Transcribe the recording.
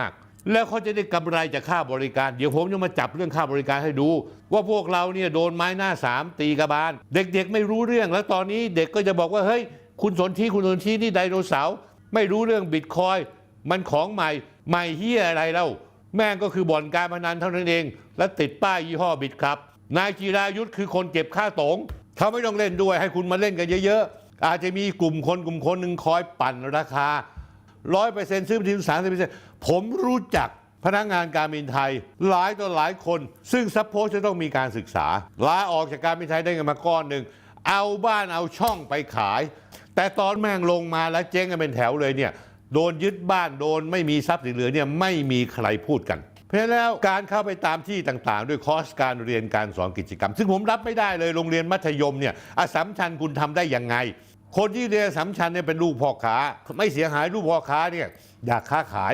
มาก แล้วเขาจะได้กำไรจากค่าบริการ เดี๋ยวผมจะมาจับเรื่องค่าบริการให้ดู ว่าพวกเราเนี่ยโดนไม้หน้าสามตีกระบาล เด็กๆไม่รู้เรื่องแล้วตอนนี้เด็กก็จะบอกว่าเฮ้ยคุณสนที่คุณสนที่นี่ไดโนเสาร์ไม่รู้เรื่องบิตคอยมันของใหม่ใหม่เฮียอะไรเล่าแม่งก็คือบ่อนการพนันเท่านั้นเอง และติดป้ายยี่ห้อบิตครับ นายจีรายุทธคือคนเก็บค่าตงเขาไม่ต้องเล่นด้วยให้คุณมาเล่นกันเยอะๆ อาจจะมีกลุ่มคนกลุ่มคนหนึ่งคอยปั่นราคา ร้อยเปอร์เซ็นต์ซื้อทีสามสิบเปอร์เซ็นต์ผมรู้จักพนักงานการบินไทย หลายต่อหลายคน ซึ่งซัพโพสจะต้องมีการศึกษาลาออกจากการบินไทยได้เงินมาก้อนหนึ่งเอาบ้านเอาช่องไปขาย แต่ตอนแม่งลงมาแล้วเจ๊งกันเป็นแถวเลยเนี่ยโดนยึดบ้านโดนไม่มีทรัพย์สินเหลือเนี่ยไม่มีใครพูดกัน เพราะแล้วการเข้าไปตามที่ต่างๆ ด้วยคอร์สการเรียนการสอนกิจกรรม ซึ่งผมรับไม่ได้เลยโรงเรียนมัธยมเนี่ยอสสัมชัญคุณทำได้ยังไง คนที่เรียนสสัมชันเนี่ยเป็นลูกพ่อค้า ไม่เสียหายลูกพ่อค้าเนี่ยอยากค้าขาย